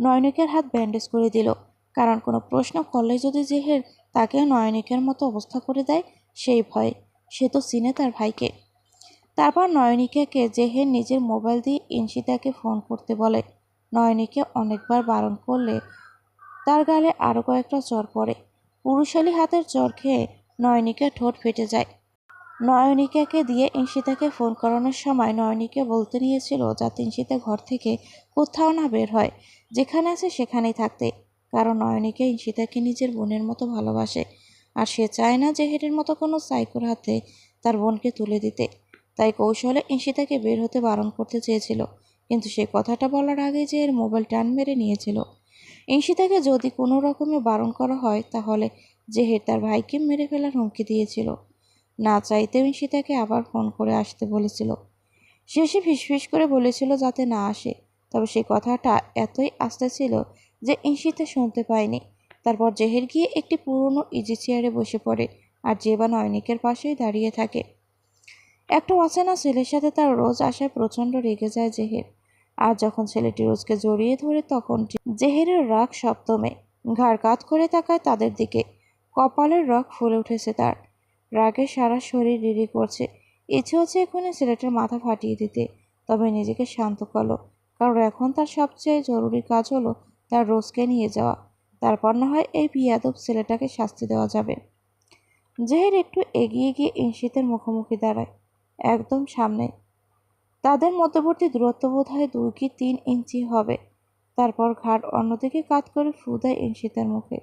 নয়নিকের হাত ব্যান্ডেজ করে দিল। কারণ কোনো প্রশ্ন করলে যদি জেহের তাকে নয়নিকের মতো অবস্থা করে দেয়, সেই ভয়। সে তো চিনে তার ভাইকে। তারপর নয়নিকাকে জেহের নিজের মোবাইল দিয়ে ইনশিতাকে ফোন করতে বলে। নয়নিকে অনেকবার বারণ করলে তার গালে আরও কয়েকটা চর পড়ে। পুরুষালী হাতের চর খেয়ে নয়নিকা ঠোঁট ফেটে যায়। নয়নিকাকে দিয়ে ইনশিতাকে ফোন করানোর সময় নয়নিকে বলতে নিয়েছিল যাতে ইনশিতা ঘর থেকে কোথাও না বের হয়। যেখানে আছে সেখানেই থাকতে, কারণ নয়নিকা ইনশিতাকে নিজের বোনের মতো ভালোবাসে, আর সে চায় না যে জেহেরের মতো কোনো সাইকোর হাতে তার বোনকে তুলে দিতে। তাই কৌশলে ইনশিতাকে বের হতে বারণ করতে চেয়েছিল, কিন্তু সে কথাটা বলার আগে যে এর মোবাইল টান মেরে নিয়েছিল। ইনশিতাকে যদি কোনো রকমে বারণ করা হয়, তাহলে জেহের তার ভাইকে মেরে ফেলার হুমকি দিয়েছিল। না চাইতেও ইনশিতাকে আবার ফোন করে আসতে বলেছিল। শেষে ফিসফিস করে বলেছিল যাতে না আসে। তবে সেই কথাটা এতই আস্তে ছিল যে ইনশিতা শুনতে পায়নি। তারপর জেহের গিয়ে একটি পুরনো ইজি চেয়ারে বসে পড়ে আর জেবা নয়নিকের পাশেই দাঁড়িয়ে থাকে। একটা অচেনা ছেলের সাথে তার রোজ আসায় প্রচণ্ড রেগে যায় জেহের। আর যখন ছেলেটি রোজকে জড়িয়ে ধরে তখন জেহেরের রাগ সপ্তমে, ঘাড় কাত করে তাকায় তাদের দিকে। কপালের রগ ফুলে উঠেছে তার। রাগে সারা শরীর রিরি করছে। ইচ্ছে হচ্ছে এখনই ছেলেটার মাথা ফাটিয়ে দিতে, তবে নিজেকে শান্ত করল। কারণ এখন তার সবচেয়ে জরুরি কাজ হলো তার রোজকে নিয়ে যাওয়া। তারপর না হয় এই বিয়াদব ছেলেটাকে শাস্তি দেওয়া যাবে। জেহের একটু এগিয়ে গিয়ে ইনশিতের মুখোমুখি দাঁড়ায়, একদম সামনে। তাদের মধ্যবর্তী দূরত্ব বোধ হয় দুই কি তিন ইঞ্চি হবে। তারপর ঘাট অন্যদিকে কাত করে ফু দেয় ইনশিতের মুখে।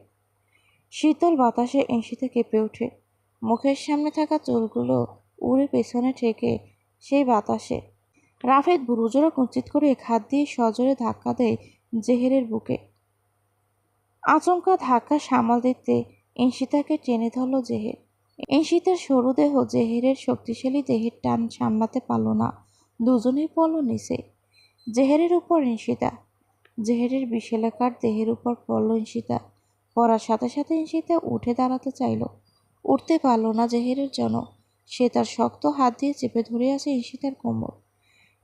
শীতল বাতাসে ইনশিতে কেঁপে ওঠে। মুখের সামনে থাকা চুলগুলো উড়ে পেছনে ঠেকে সেই বাতাসে রাফেদ বুরুজোরা কুঞ্চিত করে হাত দিয়ে সজোরে ধাক্কা দেয় জেহেরের বুকে। আচমকা ধাক্কা সামাল দিতে ইনশিতাকে টেনে ধরল জেহের। ইনশিতার সরু দেহ জেহেরের শক্তিশালী দেহের টান সামলাতে পারল না। দুজনেই পড়ল নিচে। জেহেরের উপর ইনশিতা জেহেরের বিশেলাকার দেহের উপর পড়ল ইনশিতা পড়ার সাথে সাথে ইনশিতা উঠে দাঁড়াতে চাইল। উঠতে পারল না জেহেরের জন্য সে তার শক্ত হাত দিয়ে চেপে ধরে আছে ইনশিতার কোমর।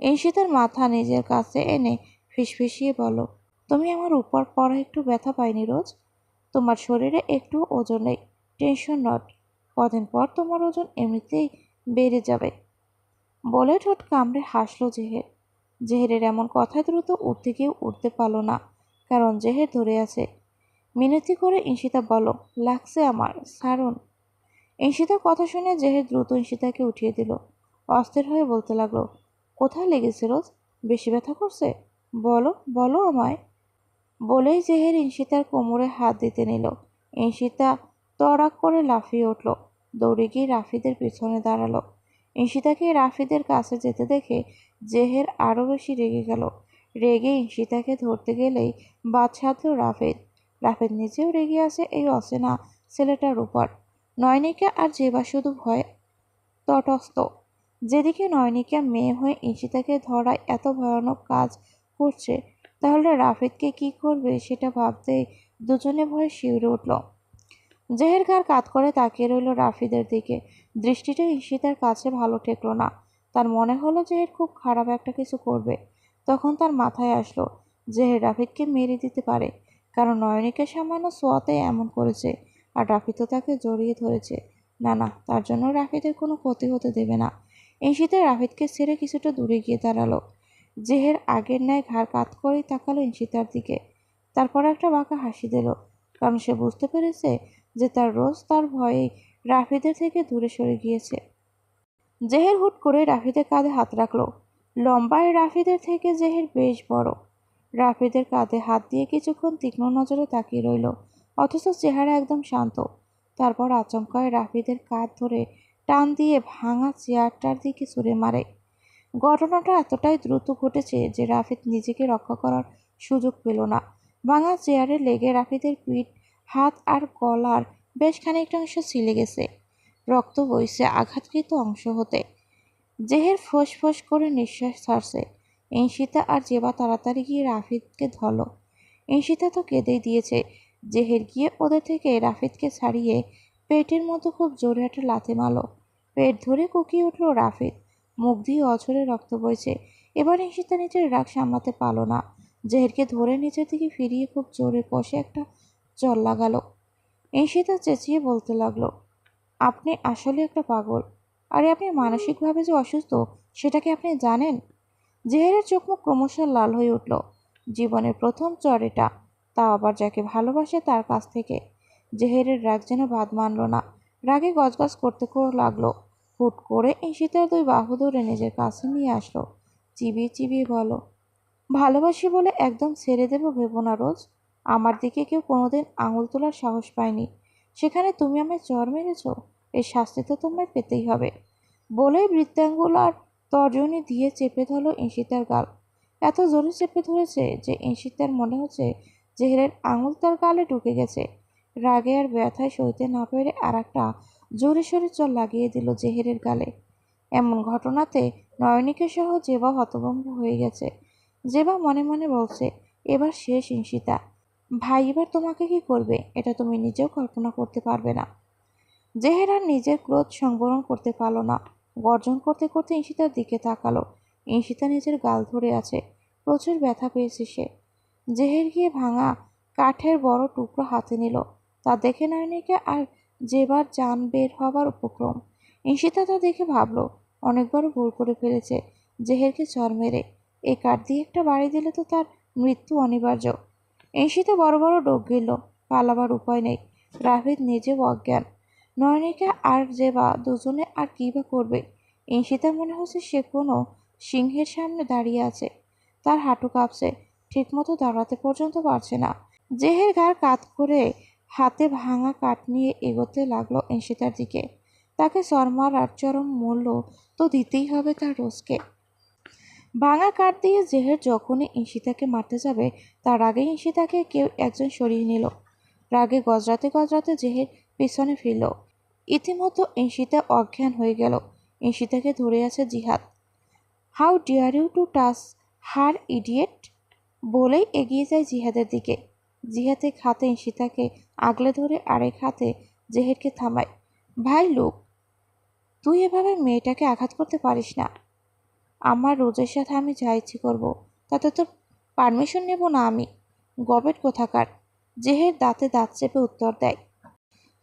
ইনশিতার মাথা নিজের কাছে এনে ফিসফিসিয়ে বলো তুমি আমার উপর পড়া একটু ব্যথা পাইনি রোজ? তোমার শরীরে একটু ওজন নেই। Tension not. কদিন পর তোমার ওজন এমনিতেই বেড়ে যাবে। বলে ঠোঁট কামড়ে হাসলো জেহের। জেহেরের এমন কথা দ্রুত উঠতে গিয়ে উঠতে পারল না, কারণ জেহের ধরে আছে। মিনতি করে ইনশিতা বলো লাগছে আমার সারুন ইনশিতার কথা শুনে জেহের দ্রুত ইনশিতাকে উঠিয়ে দিল। অস্থির হয়ে বলতে লাগল কোথায় লেগেছে রোজ? বেশি ব্যথা করছে? বলো বলো আমায়। বলেই জেহের ইনশিতার কোমরে হাত দিতে নিল। ইনশিতা তড়াক করে লাফিয়ে উঠল। দৌড়ে গিয়ে রাফিদের পিছনে দাঁড়াল। ইনশিতাকে রাফিদের কাছে যেতে দেখে জেহের আরও বেশি রেগে গেল। রেগে ইনশিতাকে ধরতে গেলেই বাদ রাফিদ। রাফিদ নিজেও রেগে আছে এই অচেনা ছেলেটার উপর। নয়নিকা আর জেবা শুধু ভয় তটস্থ। যেদিকে নয়নিকা মেয়ে হয়ে ইনশিতাকে ধরায় এত ভয়ানক কাজ করছে, তাহলে রাফিদকে কি করবে সেটা ভাবতেই দুজনে ভয়ে শিউরে উঠল। জেহের ঘর কাত করে তাকিয়ে রইল রাফিদের দিকে। দৃষ্টিটা ঈশিতার কাছে ভালো ঠেকলো না। তার মনে হলো জেহের খুব খারাপ একটা কিছু করবে। তখন তার মাথায় আসলো, জেহের রাফিদকে মেরে দিতে পারে, কারণ নয়নিকে সামান্য সোয়াতে এমন করেছে, আর রাফিদ তো তাকে জড়িয়ে ধরেছে। না না, তার জন্য রাফিদের কোনো ক্ষতি হতে দেবে না। ঈশিতা রাফিদকে ছেড়ে কিছুটা দূরে গিয়ে দাঁড়াল। জেহের আগের ন্যায় ঘাড় কাত করেই তাকালো ঈশিতার দিকে। তারপর একটা বাঁকা হাসি দিল, কারণ সে বুঝতে পেরেছে যে তার রোজ তার ভয়েই রাফিদের থেকে দূরে সরে গিয়েছে। জেহের হুট করে রাফিদের কাঁধে হাত রাখল। লম্বায় রাফিদের থেকে জেহের বেশ বড়। রাফিদের কাঁধে হাত দিয়ে কিছুক্ষণ তীক্ষ্ণ নজরে তাকিয়ে রইল, অথচ চেহারা একদম শান্ত। তারপর আচমকায় রাফিদের কাঁধ ধরে টান দিয়ে ভাঙা চেয়ারটার দিকে ছুড়ে মারে। ঘটনাটা এতটাই দ্রুত ঘটেছে যে রাফিদ নিজেকে রক্ষা করার সুযোগ পেল না। ভাঙা চেয়ারে লেগে রাফিদের পিঠ, হাত আর গলার বেশ খানিকটা অংশ ছিলে গেছে। রক্ত বইছে আঘাতকৃত অংশ হতে। জেহের ফোঁস ফোঁস করে নিঃশ্বাস ছাড়ছে। ইনশিতা আর জেবা তাড়াতাড়ি গিয়ে রাফিদকে ধরলো। ইনশিতা তো কেঁদেই দিয়েছে। জেহের গিয়ে ওদের থেকে রাফিদকে ছাড়িয়ে পেটের মতো খুব জোরে একটা লাথি মারলো। পেট ধরে কুকিয়ে উঠল রাফিদ মুখ দিয়ে অঝরে রক্ত বইছে। এবার ইনশিতা নিজের রাগ সামলাতে পারল না। জেহেরকে ধরে নিচের দিকে ফিরিয়ে খুব জোরে কষে একটা জল লাগালো। ঈশিতা চেঁচিয়ে বলতে লাগল, আপনি আসলে একটা পাগল। আরে আপনি মানসিকভাবে যে অসুস্থ, সেটা কি আপনি জানেন? জেহেরের চোখ মুখ ক্রমশ লাল হয়ে উঠল। জীবনের প্রথম চর এটা। তা আবার যাকে ভালোবাসে তার কাছ থেকে। জেহেরের রাগ যেন বাদ মানল না। রাগে গজগজ করতে করে লাগল। হুট করে ঈশিতার দুই বাহু ধরে নিজের কাছে নিয়ে আসলো। চিবিয়ে চিবিয়ে বলো ভালোবাসি বলে একদম ছেড়ে দেবো ভেবো না রোজ। আমার দিকে কেউ কোনোদিন আঙুল তোলার সাহস পায়নি। সেখানে তুমি আমায় চর মেরেছ এই শাস্তি তো তোমায় পেতেই হবে। বলে বলেই বৃত্তাঙ্গুলার তর্জনী দিয়ে চেপে ধরলো ঈশিতার গাল। এত জোরে চেপে ধরেছে যে ঈশিতার মনে হচ্ছে জেহেরের আঙুল তার গালে ঢুকে গেছে। রাগে আর ব্যথায় সইতে না পেরে আর একটা জোরে সোরে চল লাগিয়ে দিল জেহেরের গালে। এমন ঘটনাতে নয়নিকে সহ জেবা হতভম্ব হয়ে গেছে। জেবা মনে মনে বলছে, এবার শেষ ঈশিতা ভাই, এবার তোমাকে কি করবে? এটা তুমি নিজেও কল্পনা করতে পারবে না। জেহের নিজের ক্রোধ সংবরণ করতে পারল না। গর্জন করতে করতে ঈশিতার দিকে তাকালো। ঈশিতা নিজের গাল ধরে আছে। প্রচুর ব্যথা পেয়েছে সে। জেহের গিয়ে ভাঙা কাঠের বড় টুকরো হাতে নিল। তা দেখে নয়নিকে আর যেবার যান বের হবার উপক্রম। ঈশিতা তা দেখে ভাবলো, অনেকবার ভুল করে ফেলেছে জেহেরকে চর মেরে। এ কাঠ দিয়ে একটা বাড়ি দিলে তো তার মৃত্যু অনিবার্য। ঈশিতা বড় বড় ডোক গেল পালাবার উপায় নেই। রাভিদ নিজেও অজ্ঞান। নয়নিকা আর জেবা দুজনে আর কী বা করবে? ঈশিতা মনে হচ্ছে সে কোনো সিংহের সামনে দাঁড়িয়ে আছে। তার হাঁটু কাঁপছে, ঠিকমতো দাঁড়াতে পর্যন্ত পারছে না। জেহের ঘাড় কাত করে হাতে ভাঙা কাঠ নিয়ে এগোতে লাগল ঈশিতার দিকে। তাকে শর্মার আর চরম মূল্য তো দিতেই হবে তার রোজকে। ভাঙা কাঠ দিয়ে জেহের যখনই ঈশিতাকে মারতে যাবে, তার আগে ঈশিতাকে কেউ একজন সরিয়ে নিল। রাগে গজরাতে গজরাতে জেহের পিছনে ফিরল। ইতিমধ্যে ঈশিতা অজ্ঞান হয়ে গেল। ঈশিতাকে ধরে আছে Jihad. How dare you to touch her idiot? বলেই এগিয়ে যায় জিহাদের দিকে। জিহাদ এক হাতে ঈশিতাকে আগলে ধরে আরেক হাতে জেহেরকে থামায়। ভাই লোক, তুই এভাবে মেয়েটাকে আঘাত করতে পারিস না। আমার রোজের সাথে আমি যা ইচ্ছে করব, তাতে তোর পারমিশন নেব না আমি। গবেট কোথাকার জেহের দাঁতে দাঁত চেপে উত্তর দেয়।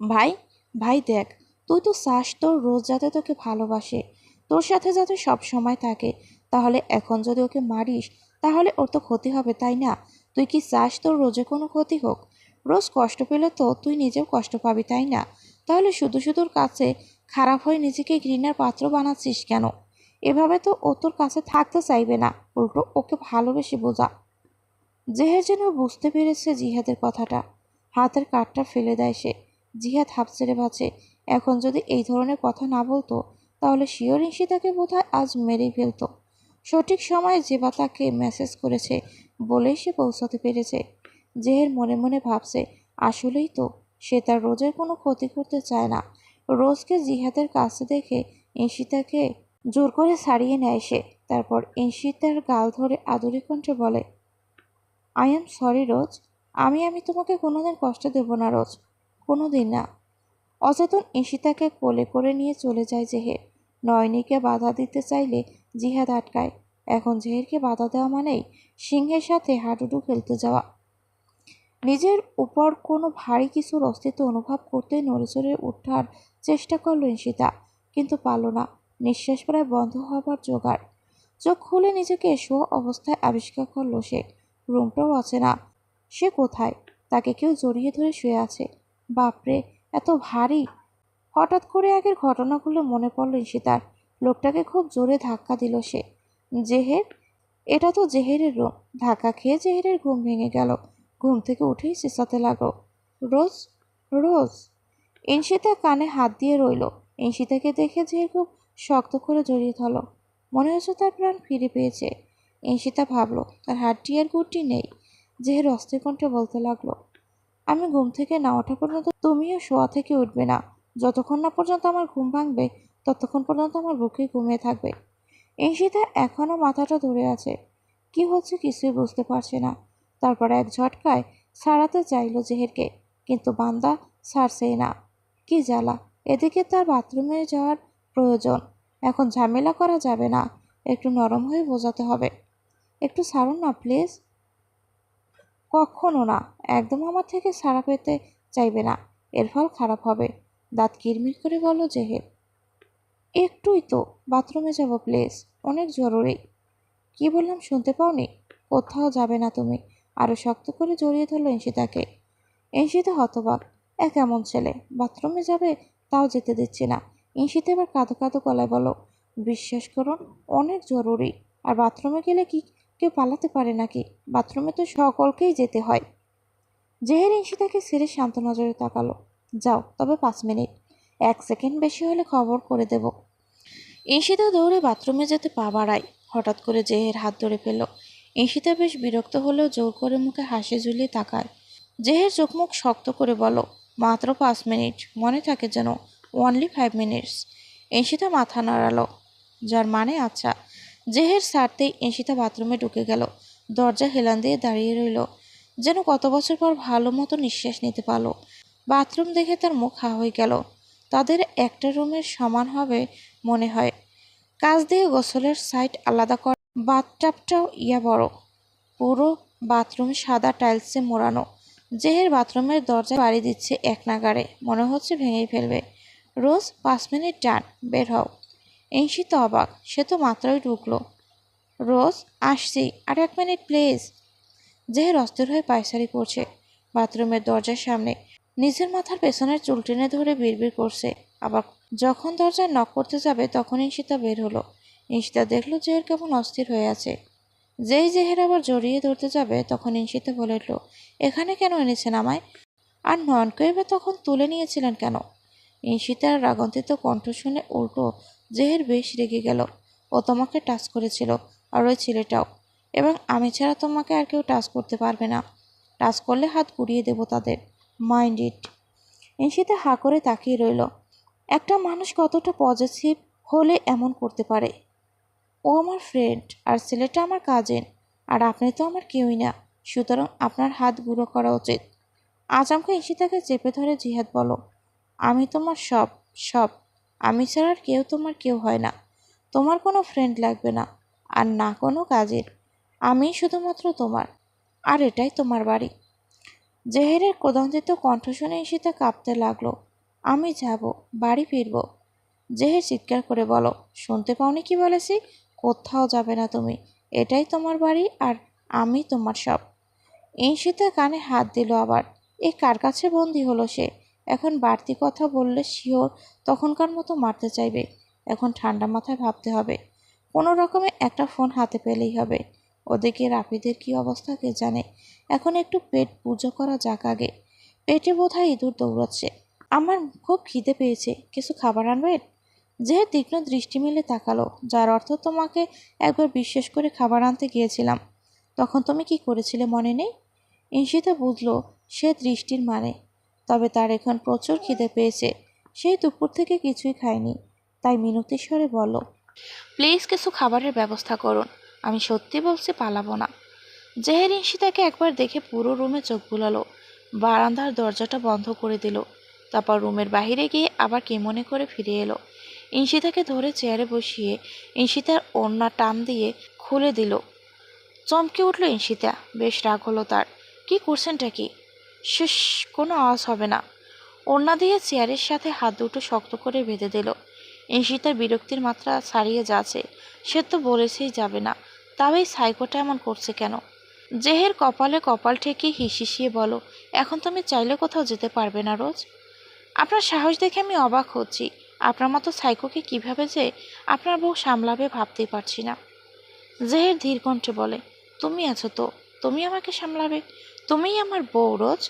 ভাই ভাই দেখ, তুই তো চাস তোর রোজ যাতে তোকে ভালোবাসে। তোর সাথে যাতে সব সময় থাকে। তাহলে এখন যদি ওকে মারিস, তাহলে ওর তো ক্ষতি হবে, তাই না? তুই কি চাস তোর রোজে কোনো ক্ষতি হোক? রোজ কষ্ট পেলে তো তুই নিজেও কষ্ট পাবি, তাই না? তাহলে শুধু শুধুর কাছে খারাপ হয়ে নিজেকে ঘৃণার পাত্র বানাচ্ছিস কেন? এভাবে তো ও তোর কাছে থাকতে চাইবে না। উল্টো ওকে ভালোবেসে বোঝা। জেহের যেন বুঝতে পেরেছে জিহাদের কথাটা। হাতের কাঠটা ফেলে দেয় সে। জিহাদ হাফ ছেড়ে বাঁচে। এখন যদি এই ধরনের কথা না বলতো, তাহলে শিওর তাকে বোধহয় আজ মেরেই ফেলতো। সঠিক সময়ে জেবা তাকে মেসেজ করেছে বলেই সে পৌঁছাতে পেরেছে। জেহের মনে মনে ভাবছে, আসলেই তো সে তার রোজের কোনো ক্ষতি করতে চায় না। রোজকে জিহাদের কাছে দেখে ঈশিতাকে জোর করে ছাড়িয়ে নেয় সে। তারপর ঈশিতার গাল ধরে আদুরি কণ্ঠে বলে আই এম সরি রোজ। আমি আমি তোমাকে কোনোদিন কষ্ট দেব না, রোজ। কোনো দিন না। অচেতন ঈশিতাকে কোলে করে নিয়ে চলে যায় জেহের। নয়নীকে বাধা দিতে চাইলে জিহাদ আটকায়। এখন জেহেরকে বাধা দেওয়া মানেই সিংহের সাথে হাডুডু খেলতে যাওয়া। নিজের উপর কোনো ভারী কিছুর অস্তিত্ব অনুভব করতে নড়েচড়ে ওঠার চেষ্টা করল ঈশিতা, কিন্তু পারল না। নিঃশ্বাস প্রায় বন্ধ হবার জোগাড়। চোখ খুলে নিজেকে শো অবস্থায় আবিষ্কার করল সে। রুমটাও আছে না। সে কোথায়? তাকে কেউ জড়িয়ে ধরে শুয়ে আছে। বাপরে, এত ভারী! হঠাৎ করে আগের ঘটনাগুলো মনে পড়ল ঈশিতার। লোকটাকে খুব জোরে ধাক্কা দিল সে। জেহের? এটা তো জেহেরের রুম। ধাক্কা খেয়ে জেহেরের ঘুম ভেঙে গেল। ঘুম থেকে উঠেই চেঁচাতে লাগল। রোজ? রোজ। ইনশিতা কানে হাত দিয়ে রইল। ইনশিতাকে দেখে জেহের খুব শক্ত করে জড়িয়ে ধরল। মনে হচ্ছে তার প্রাণ ফিরে পেয়েছে। ইনশিতা ভাবলো, তার হাড্ডি আর গুড্ডি নেই। জেহের অস্থির কণ্ঠে বলতে লাগল, আমি ঘুম থেকে না ওঠা পর্যন্ত তুমিও শোয়া থেকে উঠবে না। যতক্ষণ না পর্যন্ত আমার ঘুম ভাঙবে ততক্ষণ পর্যন্ত আমার বুকে ঘুমিয়ে থাকবে। ঈশিতা এখনও মাথাটা ধরে আছে। কি হচ্ছে কিছুই বুঝতে পারছে না। তারপর এক ঝটকায় সারাতে চাইলো জেহেরকে, কিন্তু বান্দা সারছেই না। কি জ্বালা, এদিকে তার বাথরুমে যাওয়ার প্রয়োজন। এখন ঝামেলা করা যাবে না, একটু নরম হয়ে বোঝাতে হবে। একটু ছাড়ুন না, প্লিজ। কখনো না, একদম আমার থেকে ছাড়া পেতে চাইবে না। এর ফল খারাপ হবে। দাঁত কিরমির করে বলো জেহের। একটুই তো, বাথরুমে যাব, প্লিজ। অনেক জরুরি। কি বললাম, শুনতে পাওনি? কোথাও যাবে না তুমি। আরও শক্ত করে জড়িয়ে ধরলো ইনশিতাকে ইনশিতা হতবাক। এক এমন ছেলে? বাথরুমে যাবে, তাও যেতে দিচ্ছে না। ইনশিতা এবার কাঁদো কাঁদো গলায় বলো বিশ্বাস করুন, অনেক জরুরি। আর বাথরুমে গেলে কি কেউ পালাতে পারে নাকি? বাথরুমে তো সকলকেই যেতে হয়। জেহের ইনশিতাকে ছেড়ে শান্ত নজরে তাকালো। যাও, তবে পাঁচ মিনিট। এক সেকেন্ড বেশি হলে খবর করে দেব। ইনশিতা দৌড়ে বাথরুমে যেতে পা বাড়ায়। হঠাৎ করে জেহের হাত ধরে ফেলল। ইনশিতা বেশ বিরক্ত হলেও জোর করে মুখে হাসি ঝুলিয়ে তাকায়। জেহের চোখ মুখ শক্ত করে বলো মাত্র পাঁচ মিনিট। মনে থাকে যেন ওনলি ফাইভ মিনিটস ইনশিতা মাথা নাড়ালো। যার মানে? আচ্ছা। জেহের ছাড়তেই ইনশিতা বাথরুমে ঢুকে গেল। দরজা হেলান দিয়ে দাঁড়িয়ে রইল। যেন কত বছর পর ভালো মতো নিঃশ্বাস নিতে পারল। বাথরুম দেখে তার মুখ হা হয়ে গেল। তাদের একটা রুমের সমান হবে মনে হয়। কাজ দিয়ে গোসলের সাইড আলাদা কর। বাথটাবটাও ইয়া বড়। পুরো বাথরুম সাদা টাইলসে মোড়ানো। জেহের বাথরুমের দরজা বাড়ি দিচ্ছে এক নাগারে মনে হচ্ছে ভেঙেই ফেলবে। রোজ পাঁচ মিনিট টান, বের হও। ইংশি তো অবাক, সে তো মাত্রই ঢুকলো। রোজ আসছি, আর এক মিনিট প্লিজ। জেহের অস্থির হয়ে পায়সারি করছে বাথরুমের দরজার সামনে। নিজের মাথার পেছনের চুল টেনে ধরে বিড়বিড় করছে। আবার যখন দরজায় নক করতে যাবে তখন ইংশিতা বের হলো। ইংশিতা দেখল জেহের কেমন অস্থির হয়ে আছে। যেই জেহের আবার জড়িয়ে ধরতে যাবে, তখন ইংশিতা বলে উঠল, এখানে কেন এনেছেন আমায়? আর নয়নকেই বা তখন তুলে নিয়েছিলেন কেন? ইংশিতার রাগন্তিত কণ্ঠ শুনে উল্টো জেহের বেশ রেগে গেল। ও তোমাকে টাচ করেছিল, আর ওই ছেলেটাও। এবং আমি ছাড়া তোমাকে আর কেউ টাচ করতে পারবে না। টাচ করলে হাত পুড়িয়ে দেবো তাদের। Mind it. ইনশিতে হা করে তাকিয়ে রইল। একটা মানুষ কতটা পজিটিভ হলে এমন করতে পারে? ও আমার ফ্রেন্ড আর ছেলেটা আমার কাজিন আর আপনি তো আমার কেউই না। সুতরাং আপনার হাত গুঁড়ো করা উচিত। আজমকে ইশিতাকে চেপে ধরে জিহাদ বলো, আমি তোমার সব সব। আমি ছাড়া আর কেউ তোমার কেউ হয় না। তোমার কোনো ফ্রেন্ড লাগবে না, আর না কোনো কাজের আমি শুধুমাত্র তোমার, আর এটাই তোমার বাড়ি। জেহেরের ক্রোধান্বিত কণ্ঠ শুনে ঈশিতা কাঁপতে লাগল। আমি যাব, বাড়ি ফিরব। জেহের চিৎকার করে বলো, শুনতে পাওনি কি বলেছি? কোথাও যাবে না তুমি। এটাই তোমার বাড়ি আর আমি তোমার সব। ঈশিতা কানে হাত দিল আবার। এ কার কাছে বন্দি হলো সে? এখন বাড়তি কথা বললে শিওর তখনকার মতো মারতে চাইবে। এখন ঠান্ডা মাথায় ভাবতে হবে। কোনো রকমে একটা ফোন হাতে পেলেই হবে। ওদিকে রাপিদের কি অবস্থা কে জানে? এখন একটু পেট পুজো করা যাক আগে। পেটে বোধহয় ইঁদুর দৌড়াচ্ছে। আমার খুব খিদে পেয়েছে। কিছু খাবার আনবেন যে তীক্ষ্ণ দৃষ্টি মেলে তাকালো, যার অর্থ তোমাকে একবার বিশ্বাস করে খাবার আনতে গিয়েছিলাম। তখন তুমি কি করেছিলে মনে নেই? ইনশিতা বুঝলো সে দৃষ্টির মানে তবে তার এখন প্রচুর খিদে পেয়েছে। সেই দুপুর থেকে কিছুই খায়নি, তাই মিনতি বলো প্লিজ কিছু খাবারের ব্যবস্থা করুন। আমি সত্যি বলছি পালাবো না। জেহের ইনশিতাকে একবার দেখে পুরো রুমে চোখ বুলালো। বারান্দার দরজাটা বন্ধ করে দিল। তারপর রুমের বাইরে গিয়ে আবার কে মনে করে ফিরে এলো। ইনশিতাকে ধরে চেয়ারে বসিয়ে ইনশিতার ওড়না টান দিয়ে খুলে দিল। চমকে উঠল ইনশিতা। বেশ রাগ হলো তার। কি করছেনটা কি? শেষ, কোনো আওয়াজ হবে না। ওড়না দিয়ে চেয়ারের সাথে হাত দুটো শক্ত করে বেঁধে দিল। ইনশিতার বিরক্তির মাত্রা ছাড়িয়ে যাচ্ছে। সে তো বলেছেই যাবে না। তাও এই সাইকোটা এমন করছে কেন? জেহের কপালে কপাল ঠেকিয়ে হিসিসিয়ে বলো, এখন তুমি চাইলে কোথাও যেতে পারবে না রোজ? আপনার সাহস দেখে আমি অবাক হচ্ছি। আপনার মতো সাইকোকে কীভাবে যে আপনার বউ সামলাবে ভাবতেই পারছি না। জেহের ধীর কণ্ঠে বলে, তুমি আছো তো, তুমি আমাকে সামলাবে? তুমিই আমার বউ রোজ?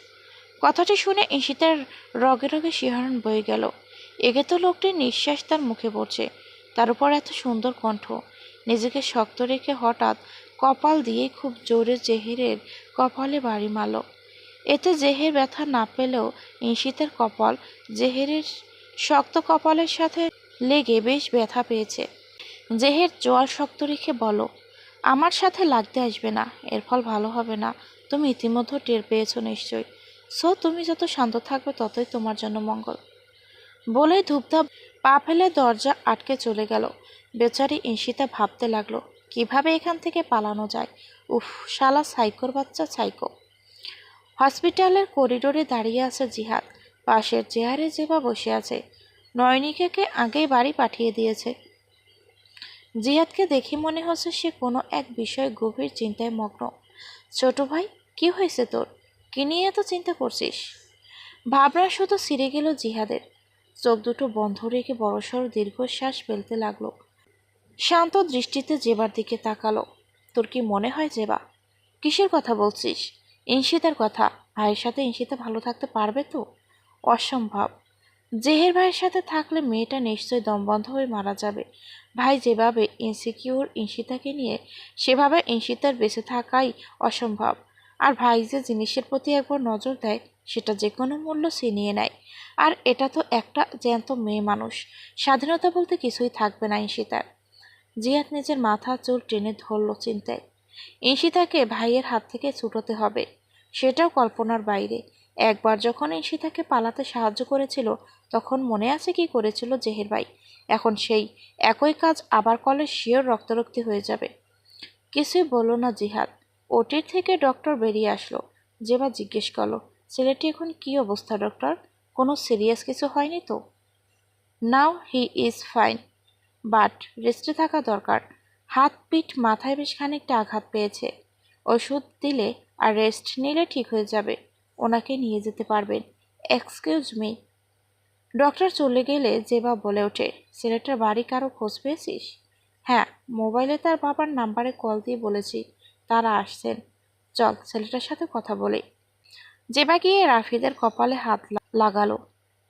কথাটি শুনে ঈশিতার রগে রগে শিহরণ বয়ে গেল। এগে তো লোকটির নিঃশ্বাস তার মুখে পড়ছে। তার উপর এত সুন্দর কণ্ঠ, নিজেকে শক্ত রেখে হঠাৎ কপাল দিয়ে খুব জোরে জেহেরের কপালে বাড়ি মারল। এতে জেহের ব্যথা না পেলেও ঈশিতের কপাল জেহেরের শক্ত কপালের সাথে লেগে বেশ ব্যথা পেয়েছে। জেহের জোয়াল শক্ত রেখে বলো আমার সাথে লাগতে আসবে না, এর ফল ভালো হবে না। তুমি ইতিমধ্যে টের পেয়েছ নিশ্চয়ই। সো তুমি যত শান্ত থাকবে ততই তোমার জন্য মঙ্গল। বলে ধূপধাপ পা ফেলে দরজা আটকে চলে গেল। বেচারি ঈশিতা ভাবতে লাগল কীভাবে এখান থেকে পালানো যায়? উফ, শালা সাইকোর বাচ্চা সাইকো। হসপিটালের করিডোরে দাঁড়িয়ে আছে জিহাদ। পাশের চেয়ারে জেবা বসে আছে। নয়নিকাকে আগেই বাড়ি পাঠিয়ে দিয়েছে। জিহাদকে দেখে মনে হচ্ছে সে কোনো এক বিষয়ে গভীর চিন্তায় মগ্ন। ছোট ভাই, কি হয়েছে তোর? কি নিয়ে এত চিন্তা করছিস? ভাবনা শুধু ছিঁড়ে গেল জিহাদের। চোখ দুটো বন্ধ রেখে বড়সড় দীর্ঘশ্বাস ফেলতে লাগল। শান্ত দৃষ্টিতে জেবার দিকে তাকালো। তোর কি মনে হয়, জেবা? কিসের কথা বলছিস? ইনশিতার কথা। ভাইয়ের সাথে ইনশিতা ভালো থাকতে পারবে তো? অসম্ভব। জেহের ভাইয়ের সাথে থাকলে মেয়েটা নিশ্চয়ই দমবন্ধ হয়ে মারা যাবে। ভাই যেভাবে ইনসিকিউর ইনশিতাকে নিয়ে, সেভাবে ইনশিতার বেঁচে থাকাই অসম্ভব। আর ভাই যে জিনিসের প্রতি একবার নজর দেয়, সেটা যে কোনো মূল্য ছিনিয়ে নেয়। আর এটা তো একটা জ্যান্ত মেয়ে মানুষ। স্বাধীনতা বলতে কিছুই থাকবে না ইনশিতার। জিয়াদ নিজের মাথা চুল টেনে ধরল চিন্তায়। ইনশিতাকে ভাইয়ের হাত থেকে ছুটোতে হবে, সেটাও কল্পনার বাইরে। একবার যখন ইনশিতাকে পালাতে সাহায্য করেছিল, তখন মনে আছে কি করেছিল জেহের ভাই। এখন সেই একই কাজ আবার করলে শিওর রক্তরক্তি হয়ে যাবে। কিছুই বলল না জিহাদ। ওটির থেকে ডক্টর বেরিয়ে আসলো যেবা জিজ্ঞেস করল, ছেলেটি এখন কি অবস্থা, ডক্টর? কোনো সিরিয়াস কিছু হয়নি তো? Now he is fine but রেস্টে থাকা দরকার। হাত পিঠ মাথায় বেশ খানিকটা আঘাত পেয়েছে। ওষুধ দিলে আর রেস্ট নিলে ঠিক হয়ে যাবে। ওনাকে নিয়ে যেতে পারবেন। Excuse me. ডক্টর চলে গেলে জেবা বলে ওঠে ছেলেটার বাড়ি কারও খোঁজ পেয়েছিস? হ্যাঁ মোবাইলে তার বাবার নাম্বারে কল দিয়ে বলেছি। তারা আসছেন। চল, ছেলেটার সাথে কথা বলি। জেবা গিয়ে রাফিদের কপালে হাত লাগালো।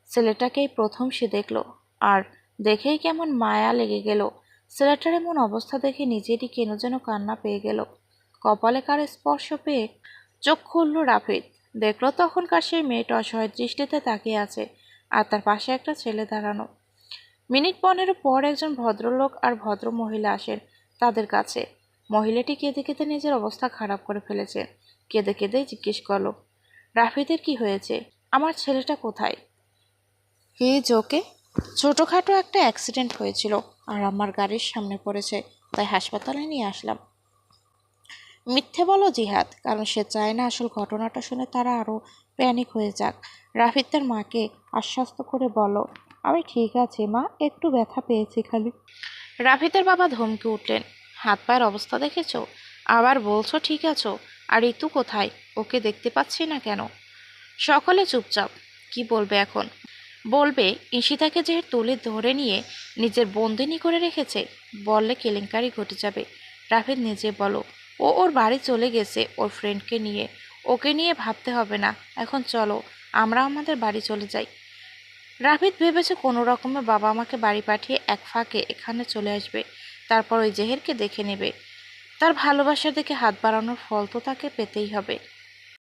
ছেলেটাকেই প্রথম সে দেখল। আর দেখেই কেমন মায়া লেগে গেল। ছেলেটার এমন অবস্থা দেখে নিজেরই কেন যেন কান্না পেয়ে গেল। কপালে কার স্পর্শ পেয়ে চোখ খুলল রাফিদ দেখল তখনকার সেই মেয়েটা অসহায় দৃষ্টিতে তাকিয়ে আছে আর তার পাশে একটা ছেলে দাঁড়ানো। মিনিট পনেরো পর একজন ভদ্রলোক আর ভদ্র মহিলা আসেন তাদের কাছে। মহিলাটি কেঁদে কেঁদে নিজের অবস্থা খারাপ করে ফেলেছে। কেঁদে কেঁদেই জিজ্ঞেস করল রাফিদের কি হয়েছে? আমার ছেলেটা কোথায়? হি ওকে? ছোটোখাটো একটা অ্যাক্সিডেন্ট হয়েছিল আর আমার গাড়ির সামনে পড়েছে, তাই হাসপাতালে নিয়ে আসলাম। মিথ্যে বলো জিহাদ, কারণ সে চায় না আসল ঘটনাটা শুনে তারা আরও প্যানিক হয়ে যাক। রাফিদ তার মাকে আশ্বস্ত করে বলো, আমি ঠিক আছে, মা, একটু ব্যথা পেয়েছি খালি। রাফিদের বাবা ধমকে উঠলেন, হাত পায়ের অবস্থা দেখেছ? আবার বলছো ঠিক আছো? আর ঋতু কোথায়? ওকে দেখতে পাচ্ছি না কেন? সকলে চুপচাপ, কি বলবে এখন? বলবে, ঈশিতাকে যে তুলে ধরে নিয়ে নিজের বন্দিনী করে রেখেছে, বললে কেলেঙ্কারি ঘটে যাবে। রাফিদ নিজে বলো, ও ওর বাড়ি চলে গেছে ওর ফ্রেন্ডকে নিয়ে। ওকে নিয়ে ভাবতে হবে না, এখন চলো, আমরা আমাদের বাড়ি চলে যাই। রাফিদ ভেবেছে কোনো রকমে বাবা আমাকে বাড়ি পাঠিয়ে এক ফাঁকে এখানে চলে আসবে, তারপর ওই জেহেরকে দেখে নেবে। তার ভালোবাসা দেখে হাত বাড়ানোর ফল তো তাকে পেতেই হবে।